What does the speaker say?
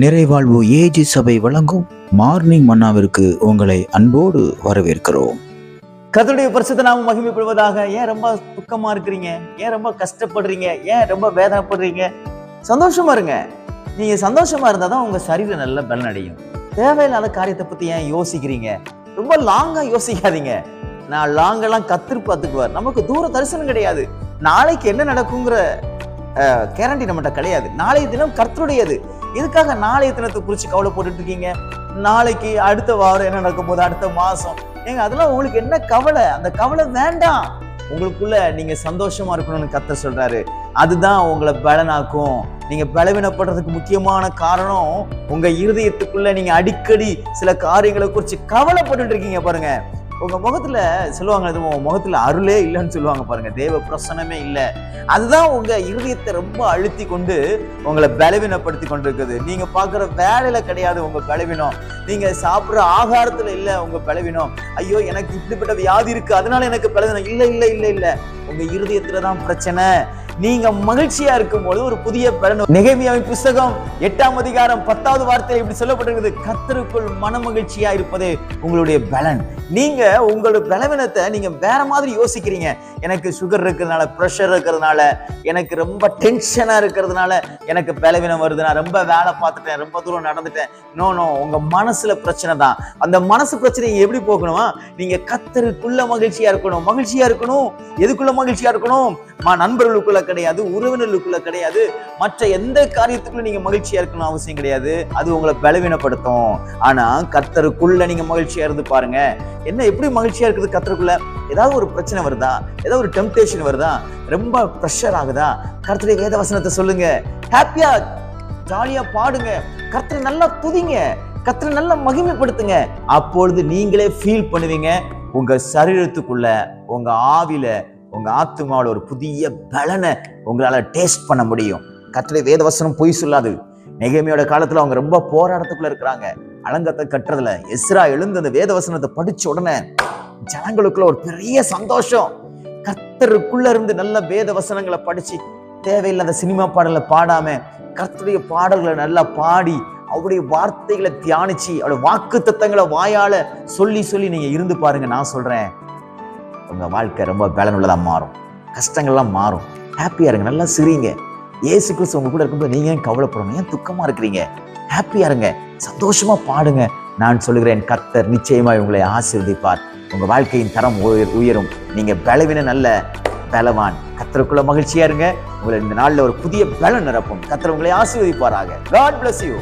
நிறைவாழ்வு AG சபை வழங்கும் morning மன்னாவிற்கு உங்களை அன்போடு வரவேற்கிறோம். கர்த்தருடைய பரிசுத்த நாம மகிமைப்படுவதாக ஏன் ரொம்ப துக்கமா இருக்கிறீங்க? ஏன் ரொம்ப கஷ்டப்படுறீங்க? ஏன் ரொம்ப வேதனைப்படுறீங்க? சந்தோஷமா இருங்க. நீங்க சந்தோஷமா இருந்தா தான் உங்க சரீரம் நல்ல பலன் அடையும். தேவையில்லாத காரியத்தை பத்தி ஏன் யோசிக்கிறீங்க? ரொம்ப லாங்கா யோசிக்காதீங்க. நான் லாங்கெல்லாம் கத்திரு பார்த்துக்குவார் நமக்கு தூர தரிசனம் கிடையாது. நாளைக்கு என்ன நடக்குங்கிற கேரண்டி நம்மகிட்ட கிடையாது. நாளைய தினம் கர்த்தருடையது. எதுக்காக நாளைய தினத்தை குறித்து கவலைப்பட்டுட்டு இருக்கீங்க நாளைக்கு அடுத்த வாரம் என்ன நடக்க போகுது அடுத்த மாதம் ஏங்க அதெல்லாம் உங்களுக்கு என்ன கவலை? அந்த கவலை வேண்டாம். உங்களுக்குள்ள நீங்க சந்தோஷமா இருக்கணும்னு கத்த சொல்றாரு. அதுதான் உங்களை பலனாக்கும். நீங்க பலவீனப்படுறதுக்கு முக்கியமான காரணம் உங்க இருதயத்துக்குள்ள நீங்க அடிக்கடி சில காரியங்களை குறித்து கவலைப்பட்டுட்டு இருக்கீங்க பாருங்க. உங்க முகத்துல சொல்லுவாங்க அது உங்க முகத்துல அருளே இல்லைன்னு சொல்லுவாங்க பாருங்க. தேவ பிரசனமே இல்லை. அதுதான் உங்க இருதயத்தை ரொம்ப அழுத்தி கொண்டு உங்களை பலவீனப்படுத்தி கொண்டு இருக்குது நீங்க பாக்குற வேலையில கிடையாது உங்க பலவீனம். நீங்கள் சாப்பிட்ற ஆகாரத்தில் இல்லை உங்கள் பலவீனம். ஐயோ எனக்கு இப்படிப்பட்ட வியாதி இருக்குது அதனால எனக்கு பலவீனம். இல்லை இல்லை இல்லை இல்லை. உங்கள் இருதயத்தில் தான் பிரச்சனை. நீங்க மகிழ்ச்சியா இருக்கும்போது ஒரு புதிய பலன். நெகேமியாவின் புஸ்தகம் எட்டாம் அதிகாரம் பத்தாவது வார்த்தையில் இப்படி சொல்லப்பட்டிருக்குது. கத்தருக்குள் மன மகிழ்ச்சியா இருப்பது உங்களுடைய பலன். நீங்க உங்களோட பலவீனத்தை நீங்க வேற மாதிரி யோசிக்கிறீங்க. எனக்கு சுகர் இருக்கிறதுனால ப்ரெஷர் இருக்கிறதுனால எனக்கு ரொம்ப டென்ஷனா இருக்கிறதுனால எனக்கு பலவீனம் வருது. நான் ரொம்ப வேலை பார்த்துட்டேன் ரொம்ப தூரம் நடந்துட்டேன். நோ நோ உங்க மனசுல பிரச்சனை தான். அந்த மனசு பிரச்சனையை எப்படி போகணுமா நீங்க கத்தருக்குள்ள மகிழ்ச்சியா இருக்கணும். மகிழ்ச்சியா இருக்கணும். எதுக்குள்ள மகிழ்ச்சியா இருக்கணும்? மா- நண்பர்களுக்குள்ள கிடையாது உறவினர்களுக்குள்ள கிடையாது. மற்ற எந்த காரியத்துக்குள்ள நீங்க மகிழ்ச்சியா இருக்கணும் அவசியம் கிடையாது. அது உங்களை பலவீனப்படுத்தும். ஆனா கத்தருக்குள்ள நீங்க மகிழ்ச்சியா இருந்து பாருங்க. என்ன எப்படி மகிழ்ச்சியா இருக்குது கத்தருக்குள்ள? ஏதாவது ஒரு பிரச்சனை வருதா? ஏதாவது ஒரு டெம்டேஷன் வருதா? ரொம்ப ப்ரெஷர் ஆகுதா? கர்த்தருடைய வேத வசனத்தை சொல்லுங்க. ஹாப்பியா ஜாலியா பாடுங்க. கர்த்தரை நல்லா துதிங்க. கத்திர நல்லா மகிமைப்படுத்துங்க. அப்பொழுது நீங்களே ஃபீல் பண்ணுவீங்க. உங்க சரீரத்துக்குள்ள உங்க ஆவில உங்க ஆத்துமாவில் ஒரு புதிய பலனை உங்களால டேஸ்ட் பண்ண முடியும். கர்த்தருடைய வேதவசனம் பொய் சொல்லாது. நெகமையோட காலத்துல அவங்க ரொம்ப போராட்டத்துக்குள்ள இருக்கிறாங்க. அலங்கத்தை கட்டுறதுல. எஸ்ரா எழுந்து அந்த வேத வசனத்தை படிச்ச உடனே ஜனங்களுக்குள்ள ஒரு பெரிய சந்தோஷம். கர்த்தருக்குள்ள இருந்து நல்ல வேத வசனங்களை படிச்சு தேவையில்லாத சினிமா பாடலை பாடாம கர்த்தருடைய பாடல்களை நல்லா பாடி அவருடைய வார்த்தைகளை தியானிச்சு அவருடைய வாக்கு தத்தங்களை வாயால சொல்லி சொல்லி நீங்க இருந்து பாருங்க நான் சொல்றேன். உங்க வாழ்க்கை ரொம்ப பலனுள்ளதா மாறும். கஷ்டங்கள்லாம் மாறும். ஹாப்பியா இருங்க நல்லா சிரிங்க. ஏசு கிறிஸ்து உங்க கூட இருக்கும்போது நீங்க ஏன் கவலைப்படணும்? ஏன் துக்கமா இருக்கிறீங்க? ஹாப்பியா இருங்க சந்தோஷமா பாடுங்க. நான் சொல்லுகிறேன் கர்த்தர் நிச்சயமாய் உங்களை ஆசீர்வதிப்பார். உங்க வாழ்க்கையின் தரம் உயர்- உயரும். நீங்க பலவின நல்ல பலவான். கத்தருக்குள்ள மகிழ்ச்சியா இருங்க. உங்களை இந்த நாளில் ஒரு புதிய பலன் நிரப்பும். கத்தர் உங்களை ஆசீர்வதிப்பாராக. God bless you